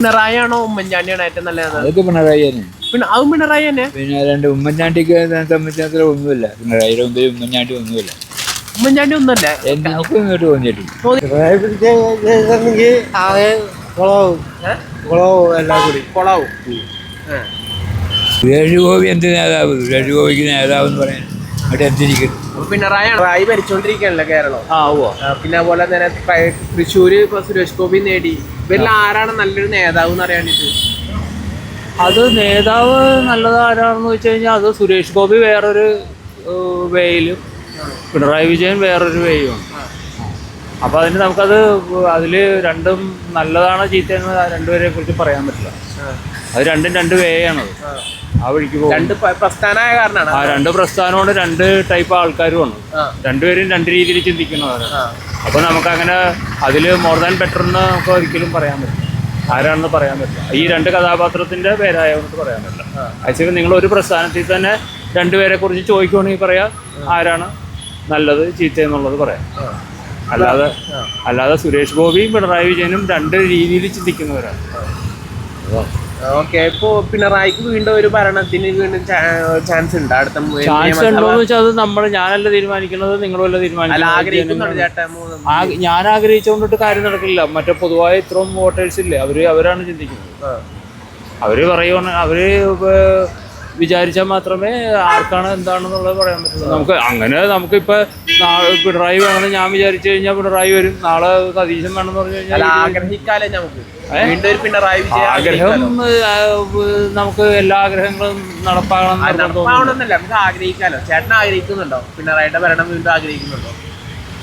പിണറായിയാണോ ഉമ്മൻചാണ്ടിയാണോ ഏറ്റവും നല്ലത്? അതൊക്കെ പിണറായി തന്നെ. പിന്നെ അതും പിണറായി തന്നെ? പിന്നെ രണ്ട് ഉമ്മൻചാണ്ടിക്ക് സംബന്ധിച്ചിടത്തോളം ഒന്നുമില്ല. പിണറായിയുടെ മുമ്പിൽ ഉമ്മൻചാണ്ടി ഒന്നുമില്ല. ഉമ്മൻചാണ്ടി ഒന്നല്ല എനിക്കും ഇങ്ങോട്ട് തോന്നിയിട്ടില്ല. പിണറായി പിടിച്ചെങ്കിൽ ആകെ കുളവും. കുളവും എല്ലാം കൂടി. കൊളാവും. സുരേഷ് ഗോപി എന്ത് നേതാവ്? സുരേഷ് ഗോപിക്ക് നേതാവ് എന്ന് പറയാൻ അവിടെ എന്തിരിക്കുന്നു? പിണറായി ഭരിച്ചോണ്ടിരിക്കുകയാണല്ലോ കേരളം. പിന്നെ അതുപോലെ തന്നെ തൃശ്ശൂര് ഇപ്പൊ സുരേഷ് ഗോപി നേടി. ഇവരിൽ ആരാണ് നല്ലൊരു നേതാവ് എന്ന് അറിയാൻ വേണ്ടിട്ട്? അത് നേതാവ് നല്ലത് ആരാണെന്ന് വെച്ച് കഴിഞ്ഞാൽ അത് സുരേഷ് ഗോപി വേറൊരു വേയിലും പിണറായി വിജയൻ വേറൊരു വേയുമാണ് അപ്പോൾ അതിന് നമുക്കത് അതിൽ രണ്ടും നല്ലതാണോ ചീത്തയെന്ന് രണ്ടുപേരെ കുറിച്ച് പറയാൻ പറ്റില്ല. അത് രണ്ടും രണ്ട് വേയാണത്. രണ്ട് പ്രസ്ഥാനമായ കാരണമാണ് ആ രണ്ട് പ്രസ്ഥാനമുണ്ട് രണ്ട് ടൈപ്പ് ആൾക്കാരുമാണ് ഉണ്ട്. രണ്ടുപേരും രണ്ട് രീതിയിൽ ചിന്തിക്കുന്നവരാണ് അപ്പൊ നമുക്ക് അങ്ങനെ അതിൽ മോർ ദാൻ ബെറ്റർ എന്ന് നമുക്ക് ഒരിക്കലും പറയാൻ പറ്റില്ല. ആരാണെന്ന് പറയാൻ പറ്റില്ല. ഈ രണ്ട് കഥാപാത്രത്തിന്റെ പേരായതുകൊണ്ട് പറയാൻ പറ്റില്ല. ആക്ച്വലി നിങ്ങൾ ഒരു പ്രസ്ഥാനത്തിൽ തന്നെ രണ്ടുപേരെ കുറിച്ച് ചോദിക്കുകയാണെങ്കിൽ പറയാം ആരാണ് നല്ലത് ചീത്ത എന്നുള്ളത് പറയാം. അല്ലാതെ അല്ലാതെ സുരേഷ് ഗോപിയും പിണറായി വിജയനും രണ്ട് രീതിയിൽ ചിന്തിക്കുന്നവരാണ്. ഓക്കെ ഇപ്പോ പിണറായിക്ക് വീണ്ടും ഒരു ഭരണത്തിന് വീണ്ടും ചാൻസ് ഉണ്ട്. അടുത്ത ചാൻസ് ഉണ്ടോന്ന് വെച്ചാൽ അത് നമ്മൾ ഞാനല്ല തീരുമാനിക്കുന്നത് നിങ്ങളല്ല തീരുമാനിക്കുന്നത്? ഞാൻ ആഗ്രഹിച്ചുകൊണ്ടിട്ട് കാര്യം നടക്കില്ല. മറ്റേ പൊതുവായ ഇത്രയും വോട്ടേഴ്സ് ഇല്ലേ അവർ അവരാണ് ചിന്തിക്കുന്നത്. അവർ പറയുവാണ് അവർ വിചാരിച്ചാൽ മാത്രമേ ആർക്കാണ് എന്താണെന്നുള്ളത് പറയാൻ പറ്റുള്ളൂ. നമുക്ക് അങ്ങനെ നമുക്കിപ്പോ നാളെ പിണറായി വേണമെന്ന് ഞാൻ വിചാരിച്ചു കഴിഞ്ഞാൽ പിണറായി വരും. നാളെ സതീശൻ വേണമെന്ന് പറഞ്ഞു കഴിഞ്ഞാൽ ആഗ്രഹിക്കാലേ നമുക്ക്. വീണ്ടും ഒരു പിണറായി ആഗ്രഹം നമുക്ക് എല്ലാ ആഗ്രഹങ്ങളും നടപ്പാകണം. നടപ്പാവണമെന്നല്ല നമുക്ക് ആഗ്രഹിക്കാലോ? ചേട്ടൻ ആഗ്രഹിക്കുന്നുണ്ടോ? പിണറായിയുടെ ഭരണം വീണ്ടും ആഗ്രഹിക്കുന്നുണ്ടോ?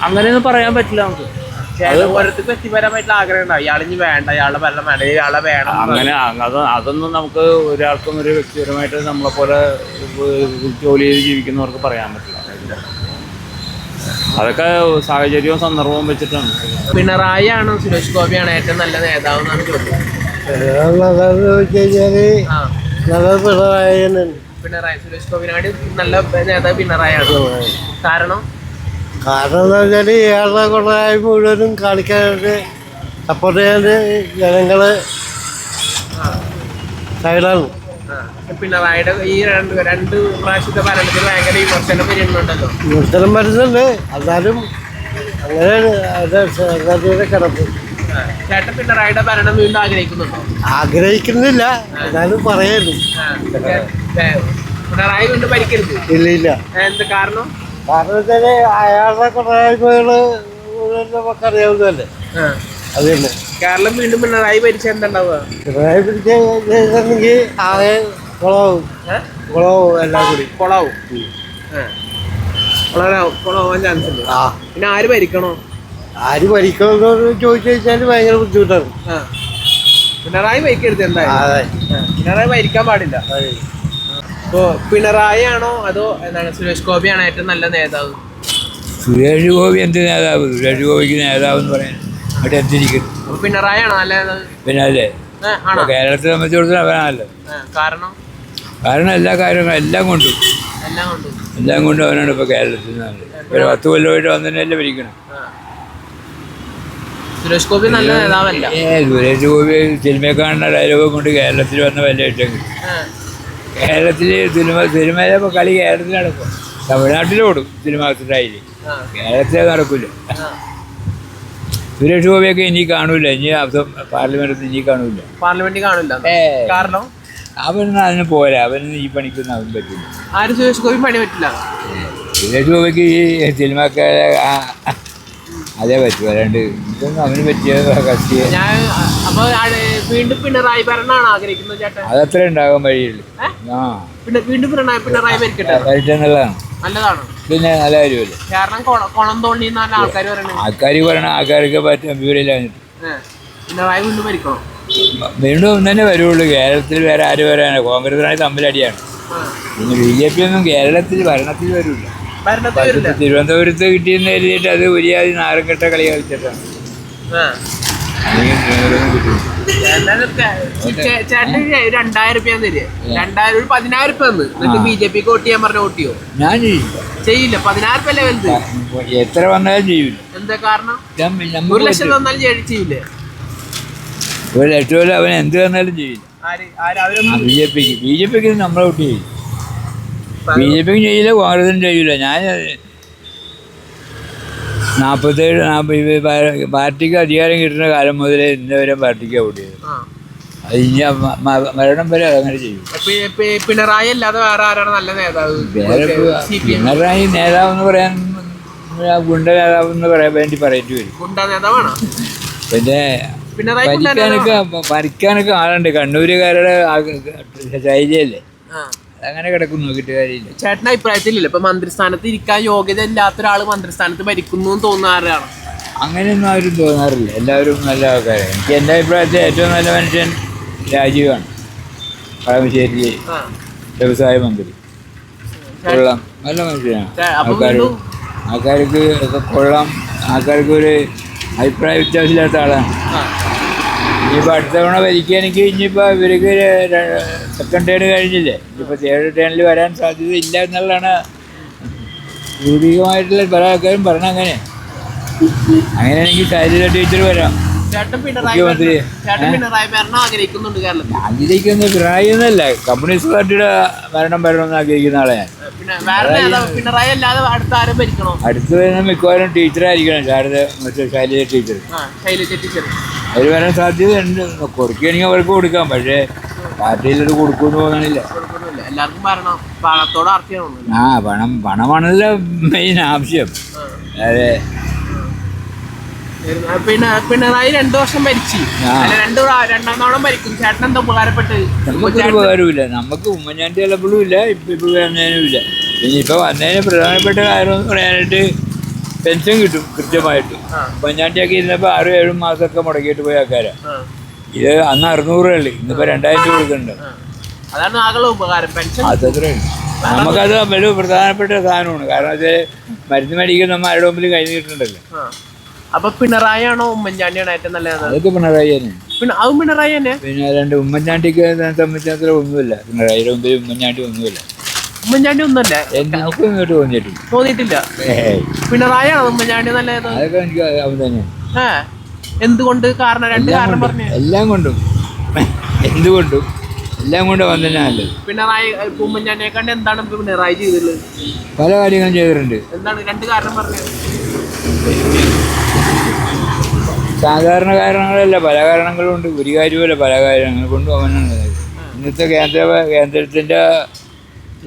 അങ്ങനെയൊന്നും പറയാൻ പറ്റില്ല നമുക്ക്. ഓരോരുത്തർക്ക് വ്യക്തിപരമായിട്ടുള്ള ആഗ്രഹം ഉണ്ടാവും. ഇയാളിഞ്ഞ് വേണ്ട ഇയാളെ ഭരണം വേണ്ട ഇയാളെ വേണം അങ്ങനെ അത് അതൊന്നും നമുക്ക് ഒരാൾക്കും ഒരു വ്യക്തിപരമായിട്ട് നമ്മളെ പോലെ ജോലി ചെയ്ത് ജീവിക്കുന്നവർക്ക് പറയാൻ പറ്റില്ല. അതൊക്കെ സാഹചര്യവും സന്ദർഭവും വെച്ചിട്ടാണ്. പിണറായി ആണ് സുരേഷ് ഗോപിയാണ് ഏറ്റവും നല്ല നേതാവ് എന്നാണ് പിണറായി സുരേഷ് ഗോപിനാട് നല്ല നേതാവ് പിണറായി ആണ് കാരണം കാരണം എന്താ വെച്ചാൽ ഇയാളുടെ കൊള്ളായ്മ മുഴുവനും കാണിക്കാനായിട്ട് സപ്പോർട്ട് ചെയ്യാൻ ജനങ്ങൾ സൈഡാണ്. പിന്നെ പിണറായിയുടെ ഈ രണ്ട് രണ്ട് പ്രാവശ്യത്തെ ഭരണത്തിൽ ഭയങ്കര വിമർശനം വരുന്നുണ്ടല്ലോ. വിമർശനം വരുന്നുണ്ട്. എന്നാലും സംഗതിയുടെ കിടപ്പ്. ആ, ചേട്ടൻ പിണറായിയുടെ ഭരണം വീണ്ടും ആഗ്രഹിക്കുന്നുണ്ടോ? ആഗ്രഹിക്കുന്നില്ല. എന്നാലും പറയുന്നു. പിണറായി വീണ്ടും ഭരിക്കരുത്. ഇല്ല ഇല്ല. എന്ത് കാരണം? കാരണം വെച്ചാൽ അയാളുടെ മുഴുവൻ നമുക്കറിയാവുന്നതല്ലേ? ആ, കേരളം വീണ്ടും പിണറായി ഭരിച്ച എന്താണ്ടാവുക? പിണറായി പിടിച്ചെങ്കിൽ ആകെ കുളവും കുളവും എല്ലാം കൂടി. കുളവും കൊളാവാൻ ചാൻസ് ഉണ്ട് പിന്നെ ആര് ഭരിക്കണോ? ആര് ഭരിക്കണമെന്ന് ചോദിച്ചു കഴിഞ്ഞാൽ ഭയങ്കര ബുദ്ധിമുട്ടാണ്. പിണറായി ഭരിക്കരുത് എന്തായാലും. ആ, പിണറായി ഭരിക്കാൻ പാടില്ല. ഇപ്പോ പിണറായി ആണോ അതോ എന്താണ് സുരേഷ് ഗോപിയാണോ ഏറ്റവും നല്ല നേതാവ്? സുരേഷ് ഗോപി എന്ത് നേതാവ്? സുരേഷ് ഗോപിക്ക് നേതാവ് എന്ന് പറയാൻ അവിടെ അപ്പൊ പിണറായി ആണോ നല്ല നേതാവ്? പിന്നെ അല്ലേ? ആണോ? കേരളത്തെ സംബന്ധിച്ചിടത്തോളം അവനാണല്ലോ. കാരണം? കാരണം എല്ലാ കാര്യങ്ങളും എല്ലാം കൊണ്ടും. എല്ലാം കൊണ്ടും. എല്ലാം കൊണ്ടും അവനാണ് ഇപ്പോൾ കേരളത്തിൽ നല്ലത് ഒരു പത്ത് കൊല്ലമായിട്ട് വന്നതല്ലേ ഭരിക്കണം. ആ. സുരേഷ് ഗോപി നല്ല നേതാവല്ല. ഏ സുരേഷ് ഗോപി സിനിമ കാണുന്ന ഡയലോഗ് കൊണ്ട് കേരളത്തിൽ വന്ന വല്ല ഇട്ടെങ്കിൽ കേരളത്തിൽ സിനിമ സിനിമയിലെ ഇപ്പോൾ കളി കേരളത്തിൽ നടക്കും. തമിഴ്നാട്ടിലോടും സിനിമ സ്റ്റൈൽ. കേരളത്തിലെ നടക്കില്ല. സുരേഷ് ഗോപിയൊക്കെ ഇനി കാണൂല. ഇനി പാർലമെന്റിൽ ഇനി കാണൂല. പാർലമെന്റിൽ കാണില്ല കാരണം? അവനൊന്നും അതിന് പോരാ. അവൻ ഈ പണിക്കൊന്നും അവൻ പറ്റില്ല ആരും സുരേഷ് ഗോപി പണി പറ്റില്ല? സുരേഷ് ഗോപിക്ക് ഈ സിനിമക്കാരെ അതേ പറ്റി അല്ലാണ്ട് ഇതൊന്നും അവന് പറ്റിയ കക്ഷി ഞാൻ അപ്പൊ വീണ്ടും പിണറായി ഭരണമാണ് ആഗ്രഹിക്കുന്നത് ചേട്ടൻ അതത്ര ഉണ്ടാകാൻ വഴിയുള്ളൂ? ആ. പിന്നെ വീണ്ടും പിണറായി പിണറായി ഭരിക്കട്ടെ? നല്ലതാണ്. പിന്നെ നല്ല കാര്യമല്ലേ? കാരണം കൊ- കുളം തോണ്ടി എന്നാണ് ആൾക്കാർ പറയണത്. ആൾക്കാർ പറയണ ആൾക്കാർക്ക് പറ്റും വിവരമില്ലാഞ്ഞിട്ട് പിണറായി വീണ്ടും ഭരിക്കണം. വീണ്ടും തന്നെ വരുള്ളൂ. കേരളത്തിൽ വേറെ ആര് വരാനാണ് കോൺഗ്രസിനായി തമ്മിലടിയാണ്. പിന്നെ ബി ജെ പി ഒന്നും കേരളത്തിൽ ഭരണത്തിൽ വരില്ല തിരുവനന്തപുരത്ത് കിട്ടിയെന്ന് കരുതിയിട്ട് അത് ഒരിയാതി നാരങ്കട്ട കളി കളിച്ചിട്ടാണ് ആ. അല്ലെങ്കിൽ തിരുവനന്തപുരം കിട്ടും. എന്നാലും ചേ- ചേ- ചേട്ടന് ഒരു രണ്ടായിരം രൂപ തരിക. രണ്ടായിരം ഒരു പതിനായിരം രൂപ തന്ന്. എന്നിട്ട് ബി ജെ പിക്ക് വോട്ട് ചെയ്യാൻ പറഞ്ഞ വോട്ട് ചെയ്യോ ഞാൻ ചെയ്യില്ല. ചെയ്യില്ല. പതിനായിരം രൂപ അല്ലേ വലുത്? എത്ര വന്നാലും ചെയ്യില്ല എന്താ കാരണം? ഒരു ലക്ഷം തന്നാലും ചെയ്യ- ചെയ്യില്ലേ ഒരു ലക്ഷം അവൻ എന്ത് വന്നാലും ചെയ്യില്ല. ബി ജെ പിക്ക്. ബി ജെ പിക്ക് നമ്മളെ വിട്ട് ബി ജെ പിക്ക് ചെയ്യില്ല കോൺഗ്രസിനും ചെയ്യില്ല ഞാൻ നാൽപ്പത്തേഴ് നാൽപ്പത് പാർട്ടിക്ക് അധികാരം കിട്ടുന്ന കാലം മുതലേ ഇന്ന വരെ പാർട്ടിക്ക് വോട്ട് ചെയ്തു. അത് ഇനി മരണം വരെ അതങ്ങനെ ചെയ്യും. പിണറായി അല്ലാതെ വേറെ ആരാണ് നല്ല നേതാവ്? വേറെ നേതാവ് എന്ന് പിണറായി പറയാൻ ഗുണ്ട നേതാവ് എന്ന് പറയാൻ വേണ്ടി പറയേണ്ടി വരും. ഗുണ്ട നേതാവാണോ? പിന്നെ പിണറായി ഭരിക്കാനൊക്കെ ഭരിക്കാനൊക്കെ ആളുണ്ട്. കണ്ണൂരുകാരുടെ ശൈലിയല്ലേ. അങ്ങനെ കിടക്കുന്നു നോക്കിയിട്ട് കാര്യമില്ല. ചേട്ടന്റെ അഭിപ്രായത്തിലില്ല. ഇപ്പൊ മന്ത്രിസ്ഥാനത്ത് ഇരിക്കാൻ യോഗ്യത ഇല്ലാത്ത ഒരാൾ മന്ത്രിസ്ഥാനത്ത് ഭരിക്കുന്നു എന്ന് തോന്നുന്ന ആരാണ്? അങ്ങനെയൊന്നും ആരും തോന്നാറില്ല. എല്ലാവരും നല്ല ആൾക്കാരാണ്. എനിക്ക് എന്റെ അഭിപ്രായത്തിൽ ഏറ്റവും നല്ല മനുഷ്യൻ രാജീവാണ്. പഴമശ്ശേരി. വ്യവസായ മന്ത്രി. കൊള്ളാം. നല്ല മനുഷ്യനാണ്. ആൾക്കാർ ആൾക്കാർക്ക് ഒക്കെ കൊള്ളാം. ആൾക്കാർക്ക് ഒരു അഭിപ്രായ വ്യത്യാസമില്ലാത്ത ആളാണ്. ഇനിയിപ്പോൾ അടുത്ത തവണ ഭരിക്കുകയാണെങ്കിൽ ഇനിയിപ്പോൾ ഇവർക്ക് സെക്കൻഡ് ടേൺ കഴിഞ്ഞില്ലേ? ഇപ്പോൾ തേർഡ് ടേണിൽ വരാൻ സാധ്യത ഇല്ല എന്നുള്ളതാണ് ഭൗതികമായിട്ടുള്ള പല ആൾക്കാരും പറഞ്ഞ അങ്ങനെ. അങ്ങനെയാണെങ്കിൽ ശൈലജ ടീച്ചർ വരാം. മുഖ്യമന്ത്രി. ആഗ്രഹിക്കുന്ന. പിണറായി എന്നല്ല. കമ്മ്യൂണിസ്റ്റ് പാർട്ടിയുടെ ഭരണം വരണമെന്ന് ആഗ്രഹിക്കുന്ന ആളെ ഞാൻ. അടുത്ത വരുന്ന മിക്കവാറും ടീച്ചറായിരിക്കണം ശാരദ മറ്റേ ശൈലജ ടീച്ചർ ആ ശൈലജ ടീച്ചർ അവർ വരാൻ സാധ്യതയുണ്ട്. കൊടുക്കുകയാണെങ്കിൽ അവർക്ക് കൊടുക്കാം. പക്ഷേ പാർട്ടിയിലത് കൊടുക്കുമെന്ന് തോന്നണില്ല. കൊടുക്കുന്നില്ല എല്ലാവർക്കും ഭരണം പണത്തോട് ആ പണം പണമാണല്ലോ മെയിൻ ആവശ്യം. അതെ. പിന്നെ പിണറായി രണ്ടു വർഷം ഭരിച്ചു രണ്ടു രണ്ടാം തവണ ഭരിക്കും ചേട്ടൻ എന്താ ഉപകാരപ്പെട്ട് ഉപകാരമില്ല നമുക്ക് ഉമ്മൻചാണ്ടി ചിലപ്പോഴും ഇല്ല ഇപ്പൊ ഇപ്പൊ വന്നതിനും ഇല്ല ഇപ്പോൾ വന്നതിന് പ്രധാനപ്പെട്ട കാര്യം എന്ന് പറയാനായിട്ട് പെൻഷൻ കിട്ടും കൃത്യമായിട്ട്. ഉമ്മൻചാണ്ടിയൊക്കെ ഇരുന്നപ്പോ ആറും ഏഴും മാസമൊക്കെ മുടക്കിയിട്ട് പോയ ആൾക്കാരാണ് ഇത് അന്ന് അറുന്നൂറ് ഉള്ളു. ഇന്നിപ്പോ രണ്ടായിരം രൂപ കൊടുക്കുന്നുണ്ട്. അതാണ് ആകെ ഉപകാരം. പെൻഷൻ അതത്രേ നമുക്കത് വലിയ പ്രധാനപ്പെട്ട സാധനമാണ്. കാരണം അത് മരുന്ന് മേടിക്കുന്ന നമ്മൾ ആരുടെ മുമ്പിൽ കൈ നീട്ടുന്നുണ്ടല്ലോ അപ്പൊ പിണറായി ആണോ ഉമ്മൻചാണ്ടിയാണോ ഏറ്റവും നല്ലത്? അതൊക്കെ പിണറായി തന്നെയാണ് പിന്നെ അതും പിണറായി തന്നെ? പിന്നെ രണ്ട് ഉമ്മൻചാണ്ടിക്ക് സംബന്ധിച്ചത്ര ഒന്നുമില്ല. പിണറായിയുടെ മുമ്പിൽ ഉമ്മൻചാണ്ടി ഒന്നുമില്ല. ഉമ്മൻചാണ്ടി ഒന്നല്ല എനിക്കും ഇങ്ങോട്ട് തോന്നിയിട്ടില്ല. തോന്നിയിട്ടില്ല. ഏയ്. പിണറായി ആണോ ഉമ്മൻചാണ്ടി നല്ലത്? അതൊക്കെ എനിക്ക് അവൻ തന്നെയാണ്. ഏ എന്തുകൊണ്ട് കാരണം? രണ്ട് കാരണം പറഞ്ഞു. എല്ലാം കൊണ്ടും. എന്തുകൊണ്ടും എല്ലാം കൊണ്ടും നല്ലത്. പിണറായി ഉമ്മൻചാണ്ടിയെ കണ്ട് എന്താണ് പിണറായി ചെയ്തിട്ടുള്ളത് പല കാര്യങ്ങളും ചെയ്തിട്ടുണ്ട്. എന്താണ് രണ്ട് കാരണം പറഞ്ഞത് സാധാരണ കാരണങ്ങളല്ല പല കാരണങ്ങളും ഉണ്ട്. ഒരു കാര്യമല്ല പല കാര്യങ്ങൾ കൊണ്ട് അവനാണ് ഇന്നത്തെ കേന്ദ്ര കേന്ദ്രത്തിന്റെ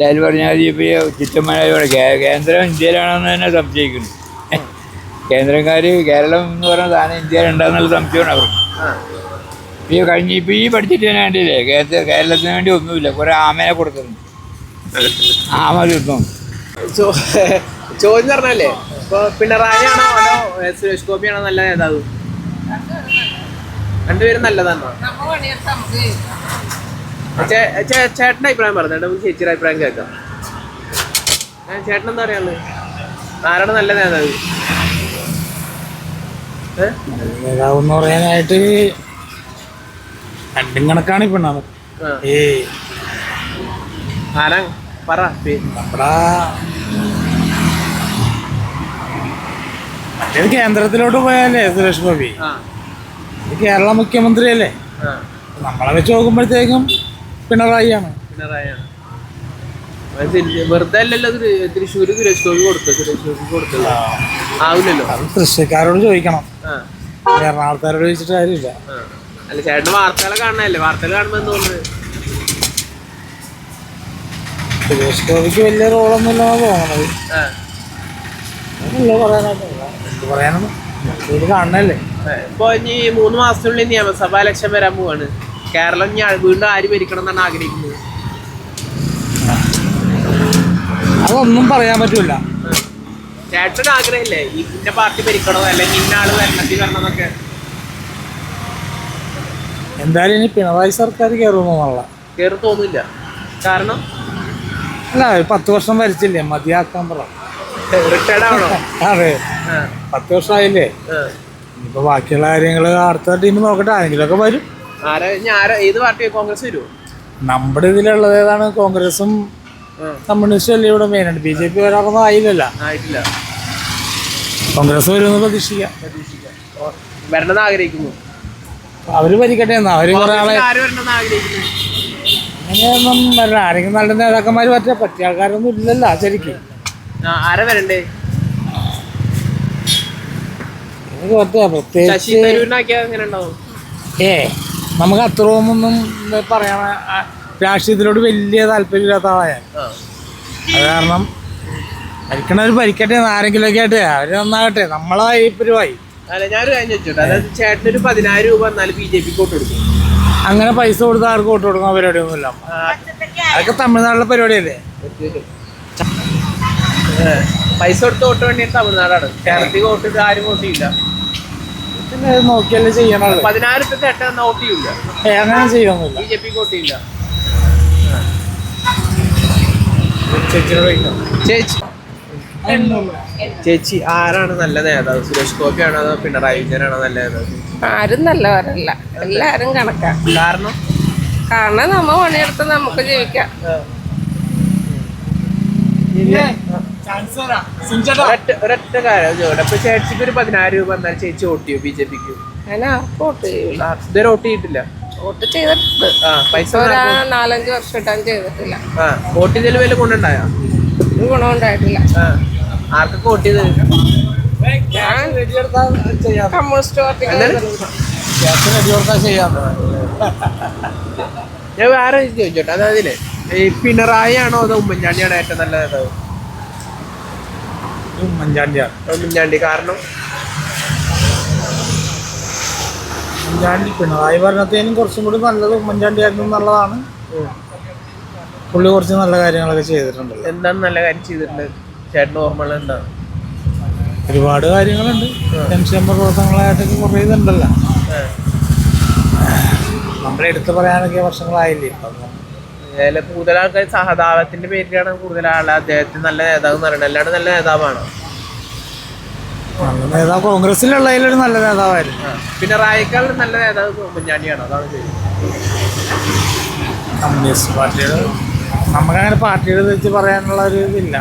ലാൽ പറഞ്ഞാൽ ഇപ്പോൾ കേന്ദ്രം ഇന്ത്യയിലാണെന്ന് തന്നെ സംശയിക്കുന്നു. കേന്ദ്രക്കാർ കേരളം എന്ന് പറഞ്ഞ സാധനം ഉണ്ടാകുന്നുള്ള സംശയമാണ് അവർക്ക്. ഈ കഴിഞ്ഞ ഇപ്പം ഈ പഠിച്ചിട്ട് തന്നെ വേണ്ടിയില്ലേ കേരള കേരളത്തിന് വേണ്ടി ഒന്നുമില്ല. കുറേ ആമേനെ കൊടുക്കുന്നുണ്ട് ആമ ചോ- ചോദ്യം പറഞ്ഞല്ലേ ഇപ്പോൾ പിണറായി ആണോ അതോ സുരേഷ് ഗോപിയാണോ നല്ല നേതാവ്? രണ്ടുപേരും നല്ലതാണോ? ചേട്ടന്റെ അഭിപ്രായം പറഞ്ഞു. നമുക്ക് ചേച്ചിയുടെ അഭിപ്രായം കേൾക്കാം. ചേട്ടൻ എന്താ പറയാനുള്ളത്? ആരാണ് നല്ല നേതാവ്? ഏ? നേതാവെന്ന് പറയാനായിട്ട് രണ്ടും കണക്കാണ് ഇപ്പൊ. ആരാ? പറ. പേ- നമ്മുടെ മറ്റേത് കേന്ദ്രത്തിലോട്ട് പോയാലേ സുരേഷ് ഗോപി? കേരള മുഖ്യമന്ത്രിയല്ലേ? അല്ലേ നമ്മളെ വെച്ച് നോക്കുമ്പോഴത്തേക്കും പിണറായിയാണ്. പിണറായിയാണ്. വെറുതെ അല്ലല്ലോ ഇത് തൃശ്ശൂര് സുരേഷ് ഗോപി കൊടുത്തത് സുരേഷ് ഗോപി കൊടുത്തത് ആവില്ലല്ലോ? തൃശ്ശൂർക്കാരോട് ചോദിക്കണം. എറണാകുളത്താരോട് ചോദിച്ചിട്ട് കാര്യമില്ല. ചേട്ടന്റെ അല്ല ചേട്ടന് വാർത്തകളെ കാണണല്ലേ വാർത്തകൾ കാണുമ്പോ എന്ത് തോന്നുന്നത് സുരേഷ് ഗോപിക്ക് വലിയ റോളൊന്നും പറയാനായിട്ട്. എന്ത് ഇത് കാണണല്ലേ. ഇപ്പൊ ഇനി മൂന്ന് മാസത്തിനുള്ളിൽ നിയമസഭാ ഇലക്ഷൻ വരാൻ പോവാണ്. കേരളം ഞാൻ വീണ്ടും ആര് ഭരിക്കണം എന്നാണ് ആഗ്രഹിക്കുന്നത്? അതൊന്നും പറയാൻ പറ്റൂല. ആ. ചേട്ടന് ആഗ്രഹമില്ലേ? ഇന്ന പാർട്ടി ഭരിക്കണോ അല്ലെങ്കിൽ ഇന്ന ആൾ ഭരണത്തിൽ വരണമെന്നൊക്കെ എന്തായാലും ഇനി പിണറായി സർക്കാർ കയറുമെന്നുള്ള കയറി തോന്നില്ല കാരണം? അല്ല പത്ത് വർഷം ഭരിച്ചില്ലേ? മതിയാക്കാൻ പറ. റിട്ടയർഡ് ആവണോ? അതെ. പത്ത് വർഷമായില്ലേ? ആയില്ലേ ഇനിയിപ്പോ ബാക്കിയുള്ള കാര്യങ്ങൾ അടുത്ത ടീം നോക്കട്ടെ ആരെങ്കിലുമൊക്കെ വരും. ആരാ ഏത് പാർട്ടി കോൺഗ്രസ് വരുമോ നമ്മുടെ ഇതിലുള്ളത് ഏതാണ്? കോൺഗ്രസും. കമ്മ്യൂണിസ്റ്റും അല്ലേ ഇവിടെ മെയിനായിട്ട് ബി ജെ പി വരാറൊന്നും ആയില്ലല്ല. ആയിട്ടില്ല. കോൺഗ്രസ് വരുമെന്ന് പ്രതീക്ഷിക്കാം. വരണമെന്ന് ആഗ്രഹിക്കുന്നു. അവർ ഭരിക്കട്ടെ എന്നാ? അവർ കുറെ ആളെ അങ്ങനെയൊന്നും വരില്ല. ആരെങ്കിലും നല്ല നേതാക്കന്മാർ പറ്റിയ പറ്റിയ ആൾക്കാരൊന്നും ഇല്ലല്ലോ ശരിക്കും. ആരെ വരണ്ടേ? പ്രത്യേകിച്ച് ഏ നമുക്ക് അത്രയൊന്നും പറയാൻ രാഷ്ട്രീയത്തിലോട് വലിയ താല്പര്യമില്ലാത്ത ആളാണ് ഞാൻ. അത് കാരണം ഭരിക്കണവർ ഭരിക്കട്ടെ ആരെങ്കിലുമൊക്കെ ആയിട്ട് അവർ നന്നാകട്ടെ. നമ്മളായി ഈ പരിപാടി. അല്ല ഞാനൊരു കാര്യം ചോദിച്ചോട്ടെ. അതായത് ചേട്ടന് ഒരു പതിനായിരം രൂപ എന്നാലും ബി ജെ പിക്ക് വോട്ട് കൊടുക്കും. അങ്ങനെ പൈസ കൊടുത്ത് ആർക്ക് വോട്ട് കൊടുക്കുന്ന പരിപാടിയൊന്നുമില്ല. അതൊക്കെ തമിഴ്നാട്ടിലെ പരിപാടിയല്ലേ? പൈസ കൊടുത്ത് വോട്ട് വേണ്ടി തമിഴ്നാടാണ്. കേരളത്തിൽ വോട്ട് ആരും വോട്ട് ചെയ്യില്ല. പിന്നെ നോക്കിയല്ലേ ചെയ്യണുള്ളൂ പതിനായിരത്തി എന്നാ വോട്ട് ചെയ്യില്ല അങ്ങനെ ചെയ്യൊന്നുമില്ല. ബി ജെ പിക്ക് വോട്ട് ചെയ്യില്ല ചേച്ചിയോട് ചോദിക്കാം. ചേച്ചി. ചേച്ചി ആരാണ് നല്ല നേതാവ് സുരേഷ് ഗോപി ആണോ അതോ പിണറായി വിജയനാണോ നല്ല നേതാവ് ആരും നല്ലവരല്ല. എല്ലാരും കണക്കാ. കാരണം? കാരണം നമ്മ പണിയെടുത്ത് നമുക്ക് ജീവിക്കാം. ഒരൊറ്റ കാര്യം ചേച്ചിക്ക് ഒരു പതിനായിരം രൂപ എന്നാൽ ചേച്ചി വോട്ട് ചെയ്യും? ബി ജെ പിക്ക്? ഞാൻ ആർക്കും വോട്ട് ചെയ്യൂല. ഇതുവരെ വോട്ട് ചെയ്തിട്ടില്ല. വോട്ട് ചെയ്തിട്ടുണ്ട്. പൈസ നാലഞ്ച് വർഷമായിട്ട് ചെയ്തിട്ടില്ല. വോട്ട് ചെയ്തതിൽ വല്ല ഗുണമുണ്ടായോ? ഗുണമുണ്ടായിട്ടില്ല. ആർക്കൊക്കെ വോട്ട് ചെയ്ത് ഞാൻ കമ്മ്യൂണിസ്റ്റ് കൊടുത്താൽ ചെയ്യാം. ഞാൻ വേറെ ചോദിച്ചോട്ടെ. അതായത് ഈ പിണറായി ആണോ അതോ ഉമ്മൻചാണ്ടിയാണോ ഏറ്റവും നല്ല നേതാവ് ഉമ്മൻചാണ്ടിയാണ്. ഉമ്മൻചാണ്ടി കാരണം? ഉമ്മൻചാണ്ടി പിണറായി ഭരണത്തേനും കുറച്ചും കൂടി നല്ലത് ഉമ്മൻചാണ്ടി ആയിരുന്നു എന്നുള്ളതാണ് പുള്ളി കുറച്ച് നല്ല കാര്യങ്ങളൊക്കെ ചെയ്തിട്ടുണ്ട് എന്താ നല്ല കാര്യം ചെയ്തിട്ടുണ്ട് ഓർമ്മകൾ എന്താണ് ഒരുപാട് കാര്യങ്ങളുണ്ട്. എം പ്രവർത്തനങ്ങളായിട്ടൊക്കെ കുറേ ഇതുണ്ടല്ലോ. നമ്മളെടുത്ത് പറയാനൊക്കെ വർഷങ്ങളായില്ലേ ഇപ്പം. കൂടുതൽ ആൾക്കാർ സഹതാപത്തിന്റെ പേരിലാണ് കൂടുതൽ ആൾ അദ്ദേഹത്തിന് നല്ല നേതാവ് എന്ന് പറയുന്നത്. അല്ലാണ്ട് നല്ല നേതാവാണോ? നേതാവ് കോൺഗ്രസിലുള്ളതിലൊരു നല്ല നേതാവായിരുന്നു. പിണറായിക്കാൾ നല്ല നേതാവ് ഉമ്മൻചാണ്ടിയാണോ അതാണ് കമ്മ്യൂണിസ്റ്റ് പാർട്ടിയുടെ നമുക്കങ്ങനെ പാർട്ടിയുടെ വെച്ച് പറയാനുള്ള ഒരു ഇതില്ല.